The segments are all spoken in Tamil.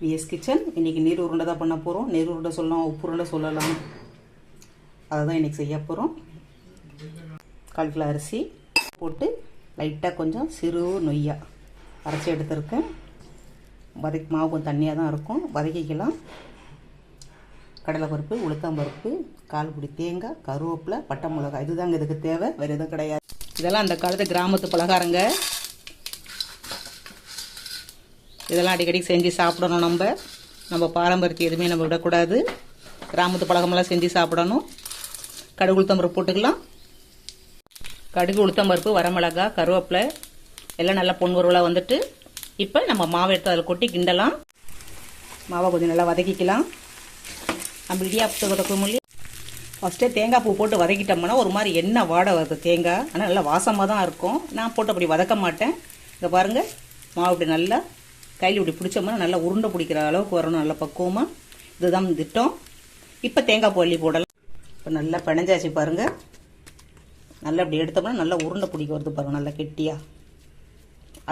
விஎஸ் கிச்சன் இன்றைக்கி நீர் உருண்டை தான் பண்ண போகிறோம் நீர் உருண்டை சொல்லலாம் உப்பு உருண்டை சொல்லலாம். அதை தான் இன்றைக்கி செய்ய போகிறோம் கால் கிலோ அரிசி போட்டு லைட்டாக கொஞ்சம் சிறு நொய்யாக அரைச்சி எடுத்துருக்கேன். வதக்கி மாவு கொஞ்சம் தண்ணியாக தான் இருக்கும். வதக்கிக்கலாம். கடலைப்பருப்பு உளுத்தம்பருப்பு கால் பிடி தேங்காய் கருவேப்பிலை பட்டை மிளகாய். இதுதாங்க இதுக்கு தேவை. வேறு எதுவும் கிடையாது. இதெல்லாம் அந்த காலத்து கிராமத்து பலகாரங்க. இதெல்லாம் அடிக்கடி செஞ்சு சாப்பிடணும் நம்ம. நம்ம பாரம்பரியத்தை எதுவுமே நம்ம விடக்கூடாது. கிராமத்து பழகமெல்லாம் செஞ்சு சாப்பிடணும். கடுகு உளுத்தம்பருப்பு போட்டுக்கலாம். கடுகு உளுத்தம்பருப்பு வரமிளகா கருவேப்பிலை எல்லாம் நல்லா பொன்வருவலாக வந்துட்டு இப்போ நம்ம மாவு எடுத்து அதில் கொட்டி கிண்டலாம். மாவை கொஞ்சம் நல்லா வதக்கிக்கலாம். நம்ம இடியாப்பத்தை வதக்கும் இல்லையா? ஃபஸ்ட்டே தேங்காய் பூ போட்டு வதக்கிட்டோம்னா ஒரு மாதிரி எண்ணெய் வாடை வருது தேங்காய். ஆனால் நல்லா வாசமாக தான் இருக்கும். நான் போட்டு அப்படி வதக்க மாட்டேன். இங்கே பாருங்கள் மாவு இப்படி நல்லா கையில் இப்படி பிடிச்சோம்னா நல்லா உருண்டை பிடிக்கிற அளவுக்கு வரணும் நல்லா பக்குவமாக இதுதான் திட்டம். இப்போ தேங்காய் பள்ளி போடலாம். இப்போ நல்லா பிணைஞ்சாச்சு பாருங்கள் நல்லா இப்படி எடுத்தோம்னா நல்லா உருண்டை பிடிக்க வருது பாருங்கள் நல்லா கெட்டியாக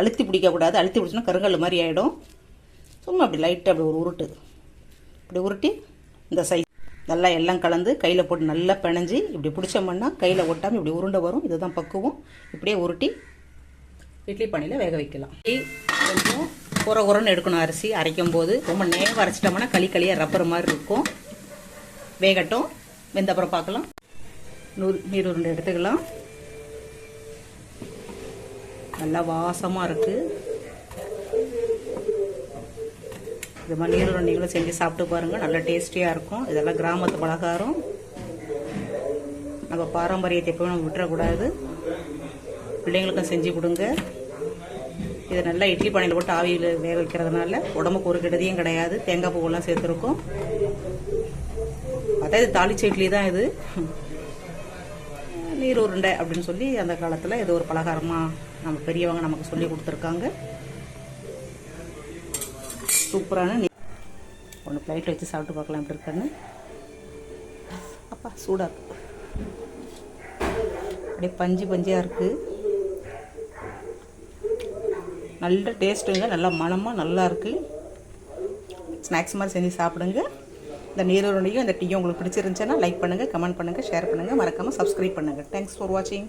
அழுத்தி பிடிக்கக்கூடாது அழுத்தி பிடிச்சோன்னா கருங்கல் மாதிரி ஆகிடும் சும்மா அப்படி லைட்டாக அப்படி ஒரு உருட்டு. இப்படி உருட்டி இந்த சைஸ் நல்லா எல்லாம் கலந்து கையில் போட்டு நல்லா பிணைஞ்சி இப்படி பிடிச்சோம்னா கையில் ஒட்டாமல் இப்படி உருண்டை வரும். இதுதான் பக்குவம். இப்படியே உருட்டி இட்லி பானையில் வேக வைக்கலாம். கொஞ்சம் குறை குறைன்னு எடுக்கணும் அரிசி. அரைக்கும் போது ரொம்ப நேரம் அரைச்சிட்டோம்னா களி களியாக ரப்பர் மாதிரி இருக்கும். வேகட்டும். வெந்த அப்புறம் பார்க்கலாம். நூறு நீர் உருண்டை எடுத்துக்கலாம். நல்லா வாசமாக இருக்குது இது மாதிரி நீர் உருண்டைகளும் செஞ்சு சாப்பிட்டு பாருங்கள் நல்லா டேஸ்டியாக இருக்கும். இதெல்லாம் கிராமத்து பலகாரம். நம்ம பாரம்பரியத்தை எப்பவும் நம்ம விட்டுறக்கூடாது. பிள்ளைங்களுக்கும் செஞ்சு கொடுங்க. இதை நல்லா இட்லி பானையில் போட்டு ஆவியில் வேக வைக்கிறதுனால உடம்புக்கு ஒரு கெடுதியும் கிடையாது. தேங்காய் பூவெல்லாம் சேர்த்துருக்கோம். பார்த்தா இது தாளிச்ச இட்லி தான் இது. நீர் உருண்டை அப்படின்னு சொல்லி அந்த காலத்தில் இது ஒரு பலகாரமாக நம்ம பெரியவங்க நமக்கு சொல்லி கொடுத்துருக்காங்க. சூப்பரான நீ ஒன்று பிளேட் வச்சு சாப்பிட்டு பார்க்கலாம் எப்படி இருக்குன்னு. அப்பா சூடாக இருக்கு. அப்படியே பஞ்சு பஞ்சாக இருக்குது நல்ல டேஸ்ட்டுங்க நல்லா மணமாக நல்லா இருக்குது ஸ்நாக்ஸ் மாதிரி செஞ்சு சாப்பிடுங்க. இந்த நீரோடையும் இந்த டீயும் உங்களுக்கு பிடிச்சிருந்துச்சுன்னா லைக் பண்ணுங்கள் கமெண்ட் பண்ணுங்கள் ஷேர் பண்ணுங்கள் மறக்காமல் சப்ஸ்கிரைப் பண்ணுங்கள் தேங்க்ஸ் ஃபார் வாட்சிங்